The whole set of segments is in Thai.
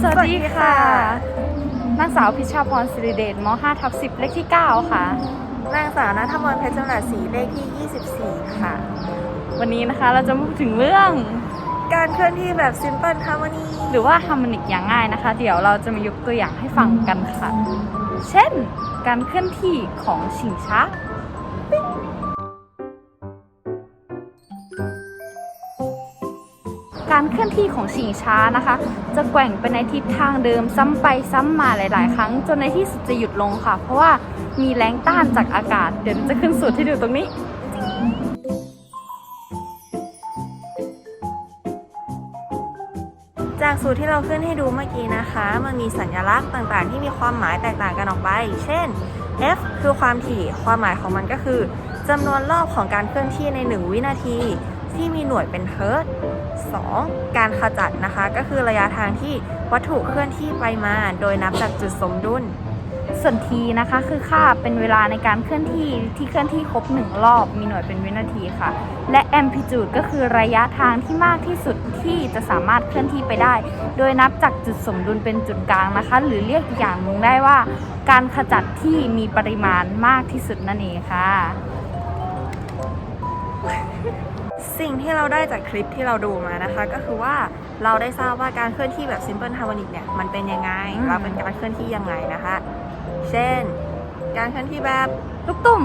สวัสดีค่ะ นางสาวพิชาพรสิริเดชม5ทับ10 เลขที่ 9 ค่ะ นางสาวนัทมนต์เพชรจำรัดศรีเลขที่ 24 ค่ะ วันนี้นะคะเราจะมาพูดถึงเรื่อง การเคลื่อนที่แบบ Simple Harmony หรือว่าฮาร์โมนิกอย่างง่ายนะคะ เดี๋ยวเราจะมายกตัวอย่างให้ฟังกันค่ะ เช่น การเคลื่อนที่ของชิงช้า การเคลื่อนที่ของชิงช้านะคะ จะแกว่งไปในทิศทางเดิมซ้ำไปซ้ำมาหลาย ๆ ครั้ง จนในที่สุดจะหยุดลงค่ะ เพราะว่ามีแรงต้านจากอากาศ เดี๋ยวจะขึ้นสูตรให้ดูตรงนี้จากสูตรที่เราขึ้นให้ดูเมื่อกี้นะคะ มันมีสัญลักษณ์ต่างๆ ที่มีความหมายแตกต่างกันออกไป เช่น F คือความถี่ ความหมายของมันก็คือจำนวนรอบของการเคลื่อนที่ใน 1 วินาที ที่มีหน่วยเป็นเฮิร์ต 2. การขจัดนะคะ ก็คือระยะทางที่วัตถุเคลื่อนที่ไปมา โดยนับจากจุดสมดุล ส่วนทีนะคะคือค่าเป็นเวลาในการเคลื่อนที่ที่เคลื่อนที่ครบหนึ่งรอบ มีหน่วยเป็นวินาทีค่ะ และ amplitude ก็คือระยะทางที่มากที่สุดที่จะสามารถเคลื่อนที่ไปได้ โดยนับจากจุดสมดุลเป็นจุดกลางนะคะ หรือเรียกอย่างนึงได้ว่า การขจัดที่มีปริมาณมากที่สุดนั่นเองค่ะ สิ่งที่เราได้จากคลิปที่เราดูมานะคะ ก็คือว่าเราได้ทราบว่าการเคลื่อนที่แบบ Simple Harmonic เนี่ยมันเป็นยังไงอืมเราเป็นการเคลื่อนที่ยังไงนะคะ เช่น การเคลื่อนที่แบบลูกตุ่ม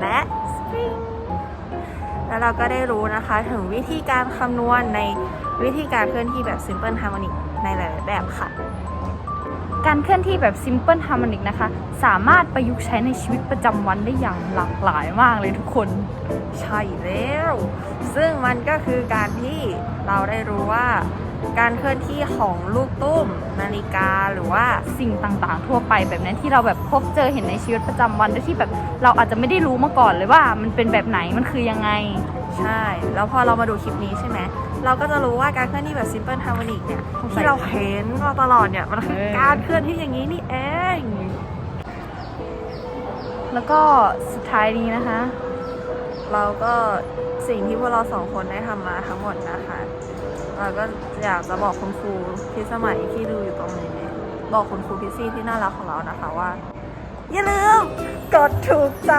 และสปริงแล้วเราก็ได้รู้นะคะถึงวิธีการคำนวณในวิธีการเคลื่อนที่แบบ Simple Harmonic ในหลายๆแบบค่ะ การเคลื่อนที่แบบ simple harmonic นะคะ สามารถประยุกต์ใช้ในชีวิตประจำวันได้อย่างหลากหลายมากเลยทุกคน ใช่แล้ว ซึ่งมันก็คือการที่เราได้รู้ว่า การเคลื่อนที่ของลูกตุ้มนาฬิกาหรือว่าสิ่งต่างๆ ทั่วไปแบบนั้นที่เราแบบพบเจอเห็นในชีวิตประจำวันโดยที่แบบเราอาจจะไม่ได้รู้มาก่อนเลยว่า มันเป็นแบบไหนมันคือยังไง ใช่ แล้วพอเรามาดูคลิปนี้ใช่ไหมเราก็จะรู้ว่าการเคลื่อนที่แบบ Simple Harmonic เนี่ยเข้าใจที่เราเห็นมาตลอดเนี่ยมันคือเออการเคลื่อนที่อย่างนี้นี่เองแล้วก็สุดท้ายนี้นะคะ เราก็สิ่งที่พวกเราสองคนได้ทำมาทั้งหมดนะคะ แล้วก็อยากจะบอกคุณครูที่สมัยที่ดูอยู่ตรงนี้ บอกคุณครูพิซซี่ที่น่ารักของเรานะคะว่า อย่าลืมกดถูกใจ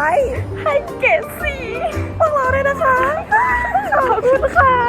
ให้เกดสีพวกเราด้วยนะคะ ขอบคุณค่ะ